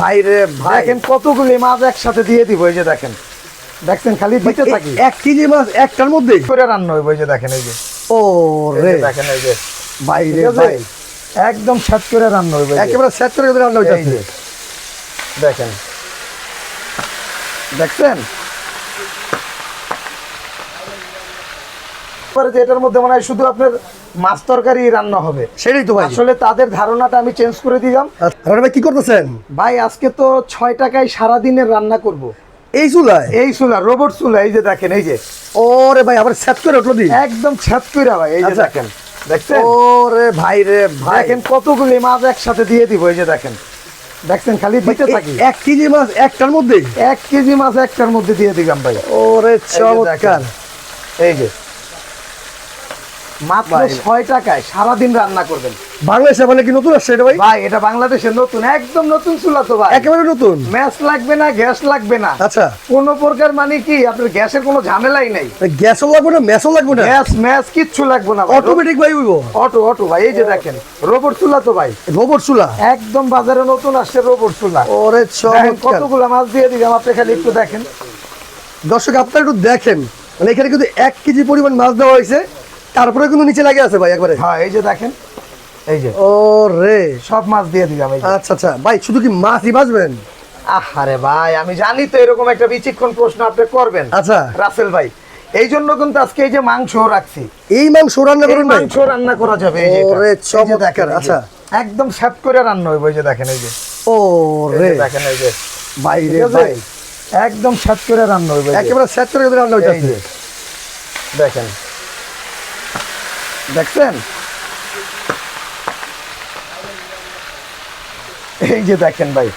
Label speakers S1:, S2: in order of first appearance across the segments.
S1: ভাই রে ভাই।
S2: দেখেন কতগুলি মাছ একসাথে দিয়ে দিব এই যে দেখেন। দেখছেন খালি দিতে থাকি।
S1: এক কেজি মাছ একটার মধ্যে
S2: করে রান্না হইব এই যে দেখেন এই যে।
S1: ও রে।
S2: দেখেন এই যে।
S1: ভাই রে ভাই।
S2: একদম ছাদ করে রান্না হইব।
S1: একেবারে সেট করে রান্না
S2: এই দেখেন। দেখছেন? এটার মধ্যে মনে হয় শুধু আপনার মাছ তরকারি রান্না হবে।
S1: সেটাই তো ভাই।
S2: আসলে তাদের ধারণাটা আমি চেঞ্জ করে দিলাম।
S1: রানা ভাই কি করতেছেন?
S2: ভাই আজকে তো ছয় টাকায় সারা দিনের রান্না করব।
S1: এই চুলায়?
S2: এই চুলা রোবট চুলা এই যে দেখেন এই যে।
S1: ওরে ভাই আবার সেট করে উঠল দি।
S2: একদম ছাদ কইরা ভাই এই যে
S1: আচ্ছা।
S2: দেখেন দেখছেন?
S1: ওরে ভাই রে ভাই।
S2: দেখেন কতগুলি মাছ একসাথে দিয়ে দিব এই যে দেখেন। দেখছেন খালি দিতে থাকি।
S1: এক কেজি মাছ একটার মধ্যে
S2: এক কেজি মাছ একটার মধ্যে দিয়ে দিলাম ভাই।
S1: ওরে
S2: দেখেন।
S1: চমৎকার।
S2: এই যে। মাত্র ছয় টাকায় সারাদিন রান্না করবেন।
S1: বাংলাদেশে মানে কি নতুন আসছে এটা ভাই?
S2: ভাই এটা নতুন একদম নতুন চুলা তো ভাই।
S1: একেবারে নতুন?
S2: ম্যাচ লাগবে না গ্যাস লাগবে না।
S1: আচ্ছা।
S2: কোন প্রকার মানে কি আপনার গ্যাসের কোনো ঝামেলাই নাই।
S1: গ্যাসও লাগবে না ম্যাসও লাগবে না?
S2: গ্যাস ম্যাচ কিচ্ছু লাগবে না
S1: অটোমেটিক ভাই হইব
S2: অটো অটো ভাই এই যে দেখেন রোবট চুলা তো ভাই।
S1: রোবট চুলা?
S2: একদম বাজারে নতুন আসছে রোবট চুলা।
S1: ওরে
S2: কতগুলো মাছ দিয়ে দিলাম আপনি খালি একটু দেখেন।
S1: দর্শক আপনারা একটু দেখেন। মানে এখানে কিন্তু এক কেজি পরিমাণ মাছ দেওয়া হয়েছে। তারপরে কিন্তু নিচে লাগে আছে ভাই একবারে।
S2: হ্যাঁ এই যে দেখেন এই যে।
S1: ও রে
S2: সব মাছ দিয়ে দিলাম এই
S1: আচ্ছা আচ্ছা। ভাই শুধু কি মাছই বাঁচবেন?
S2: আহারে ভাই আমি জানি তো এরকম একটা বিচক্ষণ প্রশ্ন আপনি করবেন।
S1: আচ্ছা।
S2: রাসেল ভাই এই জন্য কিন্তু আজকে এই যে মাংস রাখছি।
S1: এই মাংস রান্না করুন ভাই।
S2: মাংস রান্না করা যাবে এই যে।
S1: ওরে চমৎকার, আচ্ছা।
S2: একদম স্যাপ করে রান্না হইব এই যে দেখেন এই যে।
S1: ও রে
S2: দেখেন এই যে।
S1: ভাই রে ভাই।
S2: একদম স্যাপ করে রান্না হইব
S1: একেবারে সেট করে রান্না হইতাছে।
S2: দেখেন। দেখছেন? এই যে দেখেন ভাই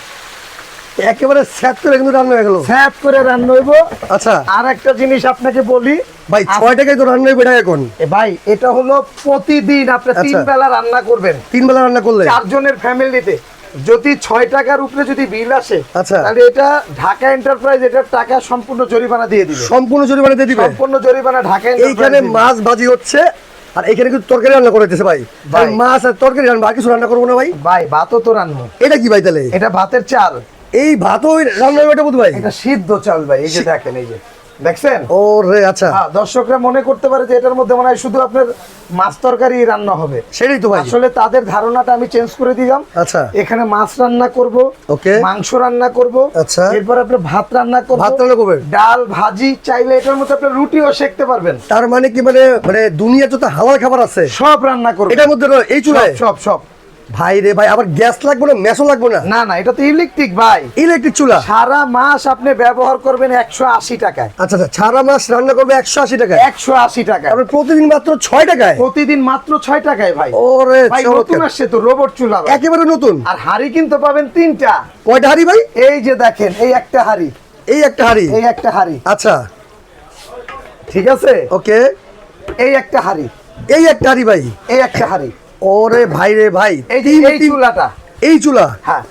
S1: একেবারে সেট করে কিন্তু রান্না হয়ে গেল।
S2: স্যাপ করে রান্না হইব।
S1: আচ্ছা।
S2: আর একটা জিনিস আপনাকে বলি
S1: ভাই ছয় টাকায় তো রান্না হইবে টাকা এখন?
S2: এ ভাই এটা হলো প্রতিদিন আপনি তিন
S1: আচ্ছা।
S2: বেলা রান্না করবেন।
S1: তিন বেলা রান্না করলে?
S2: চারজনের ফ্যামিলিতে। যদি ছয় টাকার উপরে যদি বিল আসে
S1: আচ্ছা।
S2: তাহলে এটা ঢাকা এন্টারপ্রাইজ এটার টাকা সম্পূর্ণ জরিমানা দিয়ে দিবে।
S1: সম্পূর্ণ জরিমানা দিয়ে দিবে?
S2: সম্পূর্ণ জরিমানা ঢাকা
S1: এইখানে মাছ ভাজি হচ্ছে আর এখানে কিন্তু তরকারি রান্না করে দিতেছে ভাই। মাছ আর তরকারি রান্না আর কিছু রান্না করব না ভাই?
S2: ভাই ভাতও তো রান্না।
S1: এটা কি ভাই তাহলে?
S2: এটা ভাতের চাল।
S1: এই ভাত ওই রান্না ভাই
S2: এটা সিদ্ধ চাল ভাই এই যে দেখেন এই যে। দেখছেন?
S1: ও রে আচ্ছা।
S2: হ্যাঁ দর্শকরা মনে করতে পারে যে এটার মধ্যে মনে হয় শুধু আপনার মাছ তরকারি রান্না হবে।
S1: সেটাই তো ভাই।
S2: আসলে তাদের ধারণাটা আমি চেঞ্জ করে দিলাম।
S1: আচ্ছা।
S2: এখানে মাছ রান্না করব
S1: ওকে।
S2: মাংস রান্না করব
S1: আচ্ছা।
S2: এরপর আপনি ভাত রান্না করব
S1: ভাত রান্না করবেন?
S2: ডাল ভাজি চাইলে এটার মধ্যে আপনি রুটিও সেকতে পারবেন।
S1: তার মানে কি মানে মানে দুনিয়া যত হালাল খাবার আছে
S2: সব রান্না করবেন
S1: এটার মধ্যে এই চুলায়?
S2: সব সব।
S1: ভাই রে ভাই আবার গ্যাস লাগবে না মেসও লাগবে না?
S2: না না এটা তো ইলেকট্রিক ভাই।
S1: ইলেকট্রিক চুলা?
S2: সারা মাস আপনি ব্যবহার করবেন একশো আশি টাকায়।
S1: আচ্ছা আচ্ছা ছাড়া মাছ রান্না করবে একশো আশি টাকা
S2: একশো আশি টাকায়।
S1: তারপরে প্রতিদিন মাত্র ছয় টাকায়?
S2: প্রতিদিন মাত্র ছয় টাকায় ভাই।
S1: ওরে
S2: ভাই নতুন। আসছে তো রোবট চুলা
S1: একেবারে নতুন?
S2: আর হাড়ি কিন্তু পাবেন তিনটা।
S1: কয়টা হাড়ি ভাই?
S2: এই যে দেখেন এই একটা হাড়ি।
S1: এই একটা হাড়ি?
S2: এই একটা হাড়ি।
S1: আচ্ছা।
S2: ঠিক আছে?
S1: ওকে।
S2: এই একটা হাড়ি।
S1: এই একটা হাড়ি ভাই।
S2: এই একটা হাড়ি।
S1: ওরে ভাই রে ভাই
S2: এই চুলাটা।
S1: এই চুলা?
S2: হ্যাঁ।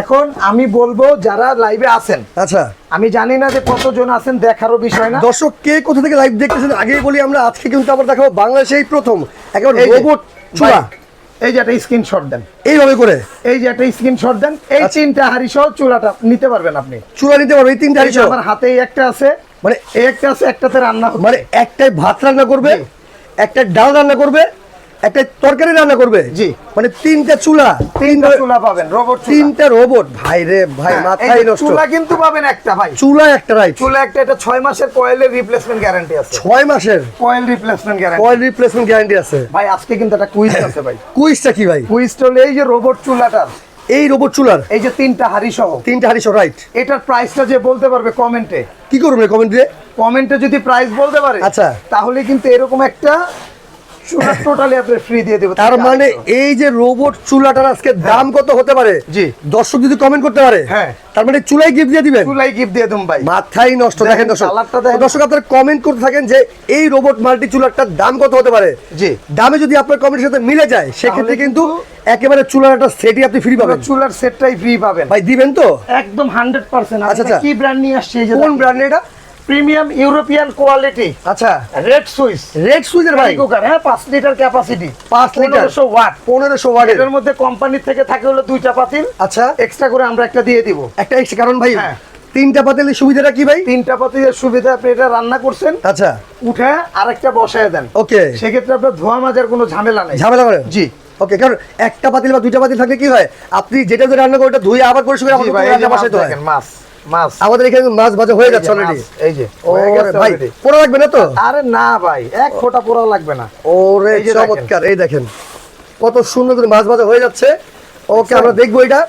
S2: এখন আমি বলব যারা লাইভে আছেন।
S1: আচ্ছা।
S2: আমি জানি না যে কতজন আছেন দেখারও বিষয় না।
S1: দর্শক কে কোথা থেকে লাইভ দেখতেছেন আগেই বলি আমরা আজকে কিন্তু আবার দেখাবো বাংলাদেশে এই প্রথম একেবারে
S2: এই
S1: রোবট চুলা।
S2: এই যে একটা স্ক্রিনশট দেন।
S1: এইভাবে করে?
S2: এই যে একটা স্ক্রিনশট দেন। এই
S1: আচ্ছা।
S2: তিনটা হাড়ি সহ চুলাটা নিতে পারবেন আপনি।
S1: চুলা নিতে পারব এই তিনটা হাড়ি সহ।
S2: আমার হাতেই একটা আছে।
S1: মানে
S2: এই একটা আছে একটাতে রান্না
S1: মানে একটাই ভাত রান্না করবে। একটা ডাল রান্না করবে একটা তরকারি রান্না করবে?
S2: জি।
S1: মানে তিনটা চুলা।
S2: তিনটা চুলা পাবেন রোবট
S1: তিনটা রোবট ভাই রে ভাই
S2: হ্যাঁ,
S1: মাথায় নষ্ট।
S2: চুলা কিন্তু পাবেন একটা ভাই।
S1: চুলা একটা রাইট
S2: চুলা একটা এটা ছয় মাসের কয়েলের রিপ্লেসমেন্ট গ্যারান্টি আছে।
S1: ছয় মাসের?
S2: Coil replacement guarantee
S1: coil replacement guarantee আছে।
S2: ভাই আজকে কিন্তু একটা কুইজ আছে ভাই।
S1: কুইজটা কি ভাই?
S2: কুইজটা হলো এই যে রোবট চুলাটার
S1: এই রোবট চুলার?
S2: এই যে তিনটা হাড়ি সহ
S1: তিনটা হাড়ি সহ রাইট
S2: এটার প্রাইসটা যে বলতে পারবে কমেন্টে
S1: কি করবে কমেন্ট
S2: কমেন্টে যদি প্রাইস বলতে পারে
S1: আচ্ছা।
S2: তাহলে কিন্তু এরকম একটা চুলা টোটালি আপনি ফ্রি দিয়ে দেবো
S1: তার মানে এই যে রোবট চুলাটার আজকে দাম কত হতে পারে?
S2: জি।
S1: দর্শক যদি কমেন্ট করতে পারে
S2: হ্যাঁ।
S1: তার মানে চুলাই গিফট দিয়ে দিবেন?
S2: চুলাই গিফট দিয়ে দেবো ভাই।
S1: মাথায় নষ্ট
S2: দেখেন,
S1: দেখেন দর্শক।
S2: কালারটা দেখেন।
S1: তো দর্শক আপনারা কমেন্ট করতে থাকেন যে এই রোবট মাল্টি চুলাটার দাম কত হতে পারে?
S2: জি।
S1: দামে যদি আপনার কমেন্টের সাথে মিলে যায় সেক্ষেত্রে কিন্তু একেবারে চুলার একটা সেটই আপনি ফ্রি পাবেন।
S2: চুলার সেটটাই ফ্রি পাবেন।
S1: ভাই দিবেন তো?
S2: একদম হান্ড্রেড পার্সেন্ট
S1: আচ্ছা, আচ্ছা।
S2: কি ব্র্যান্ড নিয়ে আসছে
S1: কোন ব্র্যান্ড এটা?
S2: Premium European quality.
S1: আচ্ছা।
S2: রেড সুইচ
S1: রেড সুইচের ভাই?
S2: কুকার হ্যাঁ পাঁচ লিটার ক্যাপাসিটি
S1: পাঁচ লিটার।
S2: ওয়াট।
S1: পনেরোশো ওয়াটের।
S2: এটার মধ্যে কোম্পানির থেকে থাকে হলো দুইটা পাতিল।
S1: আচ্ছা।
S2: এক্সট্রা করে আমরা একটা দিয়ে দিব।
S1: একটা extra কারণ ভাই
S2: হ্যাঁ।
S1: তিনটা পাতিলের সুবিধাটা কি ভাই?
S2: তিনটা পাতিলের সুবিধা আপনি এটা রান্না করছেন।
S1: আচ্ছা।
S2: উঠে আরেকটা বসায় দেন।
S1: ওকে।
S2: সেক্ষেত্রে আপনার ধোয়া মাজার কোনো ঝামেলা নাই।
S1: ঝামেলা করেন
S2: জি।
S1: ওকে কারণ একটা পাতিল বা দুইটা পাতিল থাকলে কি হয়? আপনি যেটা রান্না করে ওটা ধুয়ে আবার পরিষ্কার করে
S2: এই
S1: রান্না বসাইতে হয়।
S2: মাছ। মাছ।
S1: আমাদের এখানে মাছ ভাজা হয়ে যাচ্ছে অলরেডি
S2: এই যে হয়ে গেছে
S1: ভাই পোড়া লাগবে না তো?
S2: আরে না ভাই এক ফোঁটা পোড়া লাগবে না।
S1: ওরে। চমৎকার এই দেখেন। কত সুন্দর করে মাছ ভাজা হয়ে যাচ্ছে। ওকে আমরা দেখব এটা।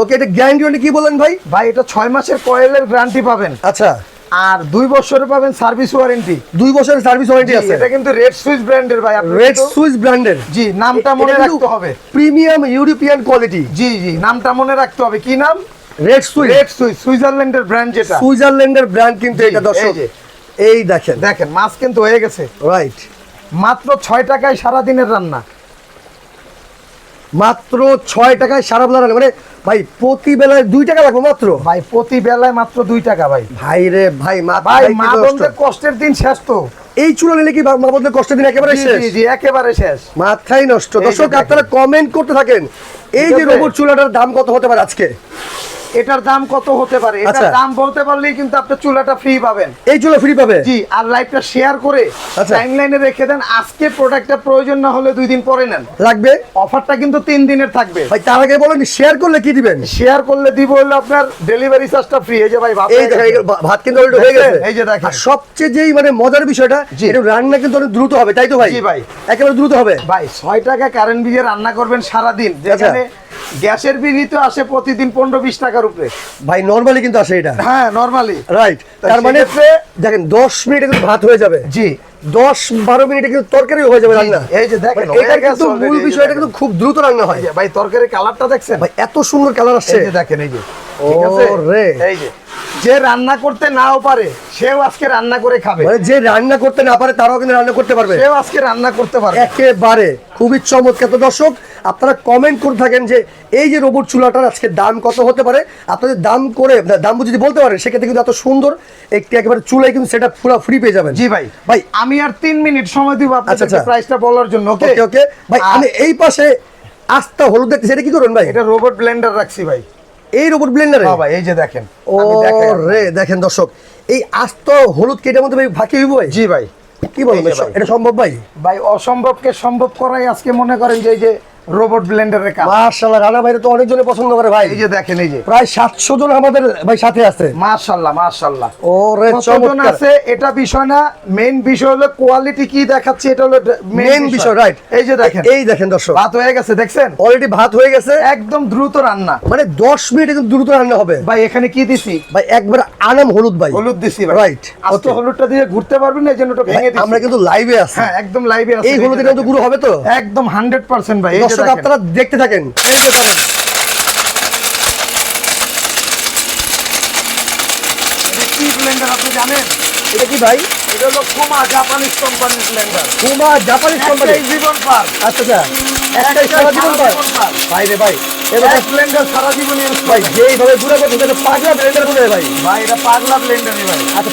S1: ওকে এটা গ্যারান্টি কি বলেন ভাই?
S2: ভাই এটা ছয় মাসের কয়েলের গ্যারান্টি পাবেন।
S1: আচ্ছা।
S2: আর দুই বছরে পাবেন সার্ভিস ওয়ারেন্টি
S1: দুই বছরের সার্ভিস ওয়ারেন্টি আছে।
S2: এটা কিন্তু রেড সুইচ ব্র্যান্ডের ভাই
S1: রেড সুইস ব্র্যান্ডের
S2: জি নামটা মনে রাখতে হবে।
S1: প্রিমিয়াম ইউরোপিয়ান কোয়ালিটি
S2: জি জি নামটা মনে রাখতে হবে। কি নাম?
S1: রেড সুইস
S2: রেড সুইচ সুইজারল্যান্ডের ব্র্যান্ড যেটা।
S1: সুইজারল্যান্ডের ব্র্যান্ড কিন্তু এটা দর্শক।
S2: এই
S1: দেখেন।
S2: দেখেন মাছ কিন্তু হয়ে গেছে।
S1: রাইট
S2: মাত্র ছয় টাকায় সারা দিনের রান্না।
S1: মাত্র ছয় টাকায় সারা বেলা রান্না। মানে ভাই প্রতি বেলায় দুই টাকা লাগবে মাত্র?
S2: ভাই প্রতি বেলায় মাত্র দুই টাকা ভাই।
S1: ভাই রে ভাই
S2: ভাই মা কষ্টের দিন শেষ তো।
S1: এই চুলা নিলে কি মা বোনদের কষ্টের দিন একেবারে শেষ?
S2: জি একেবারে শেষ।
S1: মাথাই নষ্ট। দর্শক আপনারা কমেন্ট করতে থাকেন। এই যে? রোবট চুলাটার দাম কত হতে পারে আজকে?
S2: এটার দাম কত হতে পারে?
S1: আচ্ছা।
S2: এটার দাম বলতে পারলেই কিন্তু আপনি চুলাটা ফ্রি পাবেন।
S1: এই চুলা ফ্রি পাবে?
S2: জি আর লাইভটা শেয়ার করে
S1: আচ্ছা।
S2: টাইমলাইনে রেখে দেন। আজকে প্রোডাক্টটা প্রয়োজন না হলে দুই দিন পরে নেন।
S1: লাগবে?
S2: অফারটা কিন্তু তিন দিনের থাকবে।
S1: ভাই তার আগে বলেন শেয়ার করলে কি দিবেন?
S2: শেয়ার করলে দিব হলো আপনার ডেলিভারি চার্জটা ফ্রি এই যে ভাই ভাত
S1: এই
S2: হয়ে
S1: দেখেন ভাত কিন্তু অলরেডি হয়ে গেছে।
S2: এই যে দেখেন।
S1: আর সবচেয়ে যেই মানে মজার বিষয়টা। এটা রান্না কিন্তু অনেক দ্রুত হবে তাই তো ভাই?
S2: জি ভাই।
S1: একেবারে দ্রুত হবে।
S2: ভাই ছয় টাকা কারেন্ট বিলে রান্না করবেন সারা দিন
S1: আচ্ছা।
S2: যেখানে গ্যাসের বিলই তো আসে প্রতিদিন পনেরো বিশ টাকার উপরে
S1: ভাই নরমালি কিন্তু আসে এটা।
S2: হ্যাঁ নরমালি
S1: রাইট তার মানে দেখেন দশ মিনিটে কিন্তু ভাত হয়ে যাবে।
S2: জি।
S1: দশ বারো মিনিটে কিন্তু তরকারি হয়ে যাবে রান্না।
S2: এই যে দেখেন,
S1: মানে
S2: গেছে
S1: কিন্তু মূল বিষয়টা কিন্তু খুব দ্রুত রান্না হয়।
S2: ভাই তরকারি কালারটা দেখছেন?
S1: ভাই এত সুন্দর কালার আসছে
S2: এই যে দেখেন এই যে। ঠিক আছে?
S1: রে
S2: এই যে। যে রান্না করতে নাও পারে সেও আজকে রান্না করে খাবে।
S1: মানে যে রান্না করতে না পারে তারাও কিন্তু রান্না করতে পারবে।
S2: সেও আজকে রান্না করতে পারবে।
S1: একেবারে খুবই চমৎকার। তো দর্শক আপনারা কমেন্ট করে থাকেন যে এই যে রোবট চুলাটার আজকে দাম কত হতে পারে? আপনাদের দাম করে দাম যদি বলতে পারেন সেক্ষেত্রে কিন্তু এত সুন্দর একটি একেবারে চুলাই কিন্তু সেটা পুরো ফ্রি পেয়ে যাবেন।
S2: জি ভাই।
S1: ভাই
S2: আমি আর তিন মিনিট সময় দিব
S1: আচ্ছা,
S2: আপনাদের
S1: আচ্ছা।
S2: প্রাইসটা বলার জন্য ওকে
S1: ওকে ভাই আমি এই পাশে আস্তা হলুদ দেখতে সেটা কি করুন ভাই?
S2: এটা রোবট ব্লেন্ডার রাখছি ভাই।
S1: এই রোবট ব্লেন্ডারে
S2: হ্যাঁ ভাই এই যে দেখেন
S1: ও রে দেখেন দর্শক এই আস্ত হলুদ কেটে মধ্যে ভাই ফাঁকি হইব?
S2: জি ভাই
S1: কি
S2: বলব।
S1: এটা সম্ভব ভাই
S2: ভাই অসম্ভবকে সম্ভব করাই আজকে মনে করেন যে এই যে রোবট ব্লেন্ডারের কাজ।
S1: মার্শাল্লাহ রানা তো অনেকজনে পছন্দ করে ভাই।
S2: এই যে দেখেন এই যে।
S1: প্রায় সাতশো জন আমাদের ভাই সাথে আছে।
S2: মাশাআল্লাহ মাশাআল্লাহ
S1: ও রে
S2: কতজন
S1: চমৎকার।
S2: আছে? এটা বিষয় না মেইন বিষয় হলো কোয়ালিটি কি দেখাচ্ছে এটা হলো
S1: মেন বিষয়। রাইট
S2: এই যে দেখেন।
S1: এই দেখেন দর্শক।
S2: ভাত হয়ে গেছে দেখছেন?
S1: অলরেডি ভাত হয়ে গেছে।
S2: একদম দ্রুত রান্না।
S1: মানে দশ মিনিটে কিন্তু দ্রুত রান্না হবে।
S2: ভাই এখানে কি দিছি?
S1: ভাই একবার আনাম হলুদ ভাই।
S2: হলুদ দিছি ভাই।
S1: রাইট
S2: আজকে হলুদটা দিয়ে ঘুরতে পারবেন না এই জন্য ওটা ভেঙে দিছি।
S1: আমরা কিন্তু লাইভে আছি।
S2: হ্যাঁ একদম লাইভে আছে।
S1: এই হলুদের মতো গুঁড়ো হবে তো?
S2: একদম 100% ভাই
S1: দর্শক আপনারা দেখতে থাকেন।
S2: কি ব্লেন্ডার আপনি জানেন?
S1: এটা কি ভাই?
S2: এটা হলো কোমা জাপানিজ কোম্পানির ব্লেন্ডার
S1: কুমা জাপানিজ কোম্পানি
S2: জীবন পার
S1: আচ্ছা আচ্ছা। একটাই সারা জীবন পায় ভাই রে ভাই এবার
S2: ব্লেন্ডার সারা জীবন ইউজ
S1: ভাই যেইভাবে গুঁড়ো করছে পাগলা ব্লেন্ডার বলে ভাই।
S2: ভাই এটা পাগলা ব্লেন্ডারই ভাই।
S1: আচ্ছা